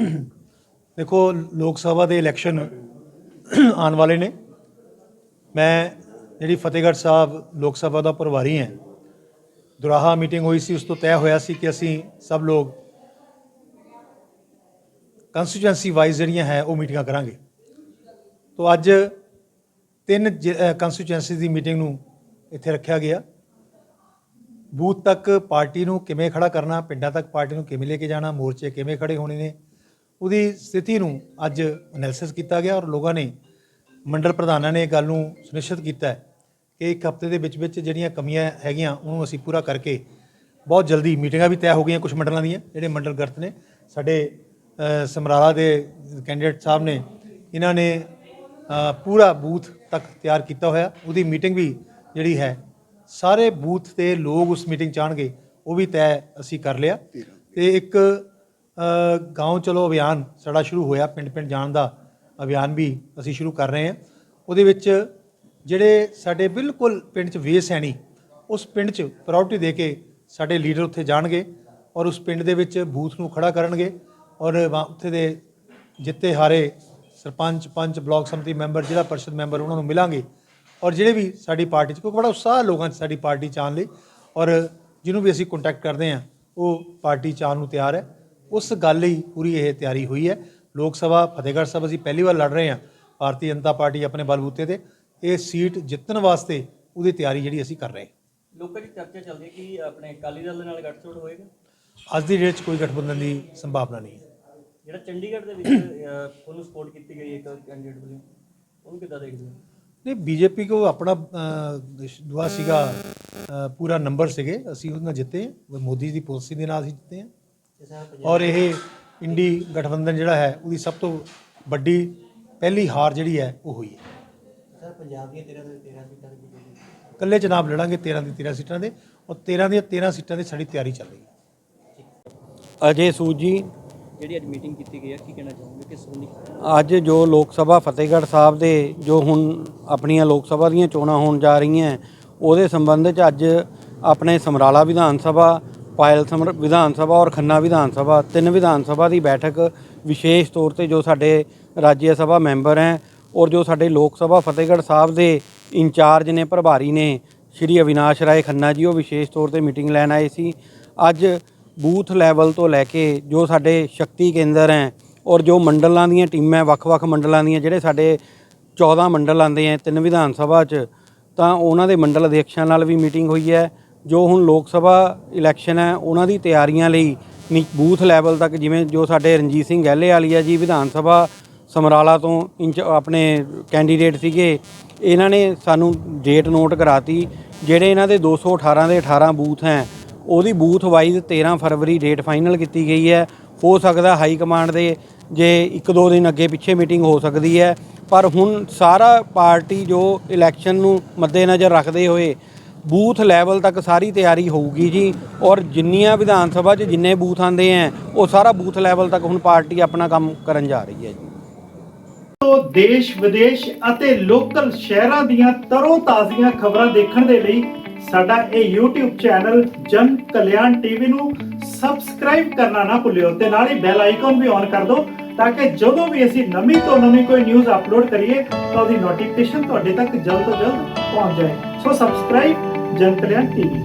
ਦੇਖੋ, ਲੋਕ ਸਭਾ ਦੇ ਇਲੈਕਸ਼ਨ ਆਉਣ ਵਾਲੇ ਨੇ। ਮੈਂ ਜਿਹੜੀ ਫਤਿਹਗੜ੍ਹ ਸਾਹਿਬ ਲੋਕ ਸਭਾ ਦਾ ਪ੍ਰਭਾਰੀ ਹਾਂ। ਦੁਰਾਹਾ ਮੀਟਿੰਗ ਹੋਈ ਸੀ, ਉਸ ਤੋਂ ਤੈਅ ਹੋਇਆ ਸੀ ਕਿ ਅਸੀਂ ਸਭ ਲੋਕ ਕੰਸਟੀਚੁਐਂਸੀ ਵਾਈਜ਼ ਜਿਹੜੀਆਂ ਹੈ, ਉਹ ਮੀਟਿੰਗਾਂ ਕਰਾਂਗੇ। ਤੋਂ ਅੱਜ ਤਿੰਨ ਕੰਸਟੀਚੁਐਂਸੀ ਦੀ ਮੀਟਿੰਗ ਨੂੰ ਇੱਥੇ ਰੱਖਿਆ ਗਿਆ। ਬੂਥ ਤੱਕ ਪਾਰਟੀ ਨੂੰ ਕਿਵੇਂ ਖੜਾ ਕਰਨਾ, ਪਿੰਡਾਂ ਤੱਕ ਪਾਰਟੀ ਨੂੰ ਕਿਵੇਂ ਲੈ ਕੇ ਜਾਣਾ, ਮੋਰਚੇ ਕਿਵੇਂ ਖੜੇ ਹੋਣੇ ਨੇ ਉਹਦੀ ਸਥਿਤੀ ਨੂੰ ਅੱਜ ਐਨਾਲਿਸਿਸ ਕੀਤਾ ਗਿਆ ਔਰ ਲੋਕਾਂ ਨੇ, ਮੰਡਲ ਪ੍ਰਧਾਨਾਂ ਨੇ ਇਹ ਗੱਲ ਨੂੰ ਸੁਨਿਸ਼ਚਿਤ ਕੀਤਾ ਕਿ ਇੱਕ ਹਫ਼ਤੇ ਦੇ ਵਿੱਚ ਵਿੱਚ ਜਿਹੜੀਆਂ ਕਮੀਆਂ ਹੈਗੀਆਂ, ਉਹਨੂੰ ਅਸੀਂ ਪੂਰਾ ਕਰਕੇ ਬਹੁਤ ਜਲਦੀ ਮੀਟਿੰਗਾਂ ਵੀ ਤੈਅ ਹੋ ਗਈਆਂ ਕੁਝ ਮੰਡਲਾਂ ਦੀਆਂ, ਜਿਹੜੇ ਮੰਡਲ ਗਰਤ ਨੇ। ਸਾਡੇ ਸਮਰਾਲਾ ਦੇ ਕੈਂਡੀਡੇਟ ਸਾਹਿਬ ਨੇ, ਇਹਨਾਂ ਨੇ ਪੂਰਾ ਬੂਥ ਤੱਕ ਤਿਆਰ ਕੀਤਾ ਹੋਇਆ। ਉਹਦੀ ਮੀਟਿੰਗ ਵੀ ਜਿਹੜੀ ਹੈ, ਸਾਰੇ ਬੂਥ ਤੇ ਲੋਕ ਉਸ ਮੀਟਿੰਗ ਚਾਹਣਗੇ ਉਹ ਵੀ ਤੈਅ ਅਸੀਂ ਕਰ ਲਿਆ। ਤੇ ਇੱਕ ਅ, ਗਾਉਂ ਚਲੋ ਅਭਿਆਨ ਸਾਡਾ ਸ਼ੁਰੂ ਹੋਇਆ ਪਿੰਡ ਪਿੰਡ ਜਾਣ ਦਾ। ਅਭਿਆਨ ਵੀ ਅਸੀਂ ਸ਼ੁਰੂ ਕਰ ਰਹੇ ਹਾਂ। ਉਹਦੇ ਵਿੱਚ ਜਿਹੜੇ ਸਾਡੇ ਬਿਲਕੁਲ ਪਿੰਡ 'ਚ ਵੇਸ ਹੈ ਨਹੀਂ ਉਸ ਪਿੰਡ 'ਚ ਪ੍ਰਾਇੋਰਟੀ ਦੇ ਕੇ ਸਾਡੇ ਲੀਡਰ ਉੱਥੇ ਜਾਣਗੇ ਔਰ ਉਸ ਪਿੰਡ ਦੇ ਵਿੱਚ ਬੂਥ ਨੂੰ ਖੜਾ ਕਰਨਗੇ ਔਰ ਉੱਥੇ ਦੇ ਜਿੱਤੇ ਹਾਰੇ sarpanch panch block samiti member zila parishad member ਉਹਨਾਂ ਨੂੰ ਮਿਲਾਂਗੇ। ਔਰ ਜਿਹੜੇ ਵੀ ਸਾਡੀ ਪਾਰਟੀ 'ਚ ਕਿਉਂਕਿ ਬੜਾ ਉਤਸ਼ਾਹ ਲੋਕਾਂ 'ਚ ਸਾਡੀ ਪਾਰਟੀ 'ਚ ਆਉਣ ਲਈ। ਔਰ ਜਿਹਨੂੰ ਵੀ ਅਸੀਂ ਕੰਟੈਕਟ ਕਰਦੇ ਹਾਂ ਉਹ ਪਾਰਟੀ 'ਚ ਆਉਣ ਨੂੰ ਤਿਆਰ ਹੈ। ਉਸ ਗੱਲ ਲਈ ਪੂਰੀ ਇਹ ਤਿਆਰੀ ਹੋਈ ਹੈ। ਲੋਕ ਸਭਾ ਫਤਿਹਗੜ੍ਹ ਸਾਹਿਬ ਅਸੀਂ ਪਹਿਲੀ ਵਾਰ ਲੜ ਰਹੇ ਹਾਂ। ਭਾਰਤੀ ਜਨਤਾ ਪਾਰਟੀ ਆਪਣੇ ਬਲਬੂਤੇ ਤੇ ਇਹ ਸੀਟ ਜਿੱਤਣ ਵਾਸਤੇ ਉਹਦੀ ਤਿਆਰੀ ਜਿਹੜੀ ਅਸੀਂ ਕਰ ਰਹੇ ਹਾਂ। ਲੋਕਾਂ ਦੀ ਚਰਚਾ ਚੱਲਦੀ ਹੈ ਕਿ ਆਪਣੇ ਅਕਾਲੀ ਦਲ ਨਾਲ ਗੱਠਜੋੜ ਹੋਏਗਾ? ਅੱਜ ਦੀ ਡੇਟ 'ਚ ਕੋਈ ਗਠਬੰਧਨ ਦੀ ਸੰਭਾਵਨਾ ਨਹੀਂ ਹੈ। ਜਿਹੜਾ ਚੰਡੀਗੜ੍ਹ ਦੇ ਵਿੱਚ ਉਹਨੂੰ ਸਪੋਰਟ ਕੀਤੀ ਗਈ ਇੱਕ ਕੈਂਡੀਡੇਟ ਵੱਲੋਂ ਉਹਨੂੰ ਕਿੱਦਾਂ ਦੇਖਦੇ ਹੋ? ਨਹੀਂ ਬੀਜੇਪੀ ਕੋ ਆਪਣਾ ਦੁਆ ਸੀਗਾ ਪੂਰਾ ਨੰਬਰ ਸੀਗੇ। ਅਸੀਂ ਉਹਦੇ ਨਾਲ ਜਿੱਤੇ। ਮੋਦੀ ਦੀ ਪਾਲਿਸੀ ਦੇ ਨਾਲ ਅਸੀਂ ਜਿੱਤੇ ਹਾਂ। ਔਰ ਇਹ ਇੰਡੀ ਗਠਬੰਧਨ ਜਿਹੜਾ ਹੈ ਉਹਦੀ ਸਭ ਤੋਂ ਵੱਡੀ ਪਹਿਲੀ ਹਾਰ ਜਿਹੜੀ ਹੈ ਉਹ ਹੋਈ ਹੈ। ਸਰ ਪੰਜਾਬ ਦੀਆਂ 13 ਦੇ 13 ਸੀਟਾਂ ਦੀ ਇਕੱਲੇ ਚੁਣਾਵ ਲੜਾਂਗੇ 13 ਦੀ 13 ਸੀਟਾਂ ਦੇ ਔਰ 13 ਦੀਆਂ 13 ਸੀਟਾਂ ਦੀ ਸਾਡੀ ਤਿਆਰੀ ਚੱਲ ਰਹੀ ਹੈ। ਅਜੇ ਸੂਦ ਜੀ। ਜਿਹੜੀ ਅੱਜ ਮੀਟਿੰਗ ਕੀਤੀ ਗਈ ਹੈ ਕੀ ਕਹਿਣਾ ਚਾਹੋਗੇ? ਕਿਸ ਸੰਬੰਧੀ? ਅੱਜ ਜੋ ਲੋਕ ਸਭਾ ਫਤਿਹਗੜ੍ਹ ਸਾਹਿਬ ਦੇ ਜੋ ਹੁਣ ਆਪਣੀਆਂ ਲੋਕ ਸਭਾ ਦੀਆਂ ਚੋਣਾਂ ਹੋਣ ਜਾ ਰਹੀਆਂ ਉਹਦੇ ਸੰਬੰਧ 'ਚ ਅੱਜ ਆਪਣੇ ਸਮਰਾਲਾ ਵਿਧਾਨ ਸਭਾ ਪਾਇਲ ਸਮਰ ਵਿਧਾਨ ਸਭਾ ਔਰ ਖੰਨਾ ਵਿਧਾਨ ਸਭਾ, ਤਿੰਨ ਵਿਧਾਨ ਸਭਾ ਦੀ ਬੈਠਕ ਵਿਸ਼ੇਸ਼ ਤੌਰ ਤੇ ਜੋ ਸਾਡੇ ਰਾਜ ਸਭਾ ਮੈਂਬਰ ਹੈ ਔਰ ਜੋ ਸਾਡੇ ਲੋਕ ਸਭਾ ਫਤਿਹਗੜ੍ਹ ਸਾਹਿਬ ਦੇ ਇੰਚਾਰਜ ਨੇ, ਪ੍ਰਭਾਰੀ ਨੇ, ਸ਼੍ਰੀ ਅਵਿਨਾਸ਼ ਰਾਏ ਖੰਨਾ ਜੀ, ਉਹ ਵਿਸ਼ੇਸ਼ ਤੌਰ ਤੇ ਮੀਟਿੰਗ ਲੈਣ ਆਏ ਸੀ। ਅੱਜ ਬੂਥ ਲੈਵਲ ਤੋਂ ਲੈ ਕੇ ਜੋ ਸਾਡੇ ਸ਼ਕਤੀ ਕੇਂਦਰ ਹੈ ਔਰ ਜੋ ਮੰਡਲਾਂ ਦੀਆਂ ਟੀਮਾਂ, ਵੱਖ-ਵੱਖ ਮੰਡਲਾਂ ਦੀਆਂ, ਜਿਹੜੇ ਸਾਡੇ 14 ਮੰਡਲ ਆਉਂਦੇ ਹੈ ਤਿੰਨ ਵਿਧਾਨ ਸਭਾ 'ਚ, ਤਾਂ ਉਹਨਾਂ ਦੇ ਮੰਡਲ ਅਧਿਕਸ਼ਾਂ ਨਾਲ ਵੀ ਮੀਟਿੰਗ ਹੋਈ ਹੈ। ਜੋ ਹੁਣ ਲੋਕ ਸਭਾ ਇਲੈਕਸ਼ਨ ਹੈ, ਉਹਨਾਂ ਦੀ ਤਿਆਰੀਆਂ ਲਈ ਨੀ- ਬੂਥ ਲੈਵਲ ਤੱਕ ਜਿਵੇਂ ਜੋ ਸਾਡੇ ਰਣਜੀਤ ਸਿੰਘ ਗਹਿਲੇ ਵਾਲੀਆ ਜੀ ਵਿਧਾਨ ਸਭਾ ਸਮਰਾਲਾ ਤੋਂ ਇੰਚ ਆਪਣੇ ਕੈਂਡੀਡੇਟ ਸੀਗੇ, ਇਹਨਾਂ ਨੇ ਸਾਨੂੰ ਡੇਟ ਨੋਟ ਕਰਾਤੀ, ਜਿਹੜੇ ਇਹਨਾਂ ਦੇ 218 ਦੇ 18 ਬੂਥ ਹੈ, ਉਹਦੀ ਬੂਥ ਵਾਈਜ਼ 13 ਫਰਵਰੀ ਡੇਟ ਫਾਈਨਲ ਕੀਤੀ ਗਈ ਹੈ। ਹੋ ਸਕਦਾ ਹਾਈ ਕਮਾਂਡ ਦੇ ਜੇ ਇੱਕ ਦੋ ਦਿਨ ਅੱਗੇ ਪਿੱਛੇ ਮੀਟਿੰਗ ਹੋ ਸਕਦੀ ਹੈ, ਪਰ ਹੁਣ ਸਾਰਾ ਪਾਰਟੀ ਜੋ ਇਲੈਕਸ਼ਨ ਨੂੰ ਮੱਦੇਨਜ਼ਰ ਰੱਖਦੇ ਹੋਏ ਬੂਥ ਲੈਵਲ ਤੱਕ ਸਾਰੀ ਤਿਆਰੀ ਹੋਊਗੀ ਜੀ। ਔਰ ਜਿੰਨੀਆਂ ਵਿਧਾਨ ਸਭਾ 'ਚ ਜਿੰਨੇ ਬੂਥ ਆਂਦੇ ਹੈ ਉਹ ਸਾਰਾ ਬੂਥ ਲੈਵਲ ਤੱਕ ਹੁਣ ਪਾਰਟੀ ਆਪਣਾ ਕੰਮ ਕਰਨ ਜਾ ਰਹੀ ਹੈ ਜੀ। ਤੋਂ ਦੇਸ਼, ਵਿਦੇਸ਼ ਅਤੇ ਲੋਕਲ ਸ਼ਹਿਰਾਂ ਦੀਆਂ ਤਰੋ ਤਾਜ਼ੀਆਂ ਖਬਰਾਂ ਦੇਖਣ ਦੇ ਲਈ ਸਾਡਾ ਇਹ YouTube ਚੈਨਲ ਜਨ ਕਲਿਆਣ ਟੀਵੀ ਨੂੰ ਸਬਸਕ੍ਰਾਈਬ ਕਰਨਾ ਨਾ ਭੁੱਲਿਓ ਤੇ ਨਾਲ ਹੀ ਬੈਲ ਆਈਕਨ ਵੀ ਔਨ ਕਰ ਦਿਓ ਤਾਂ ਕਿ ਜਦੋਂ ਵੀ ਅਸੀਂ ਨਵੀਂ ਤੋਂ ਨਵੀਂ ਕੋਈ ਨਿਊਜ਼ ਅਪਲੋਡ ਕਰੀਏ ਤਾਂ ਉਹਦੀ ਨੋਟੀਫਿਕੇਸ਼ਨ ਤੁਹਾਡੇ ਤੱਕ ਜਲਦ ਤੋਂ ਜਲਦ ਪਹੁੰਚ ਜਾਏ। ਸੋ ਸਬਸਕ੍ਰਾਈਬ ਜਨ ਕਲਿਆਣ ਟੀਵੀ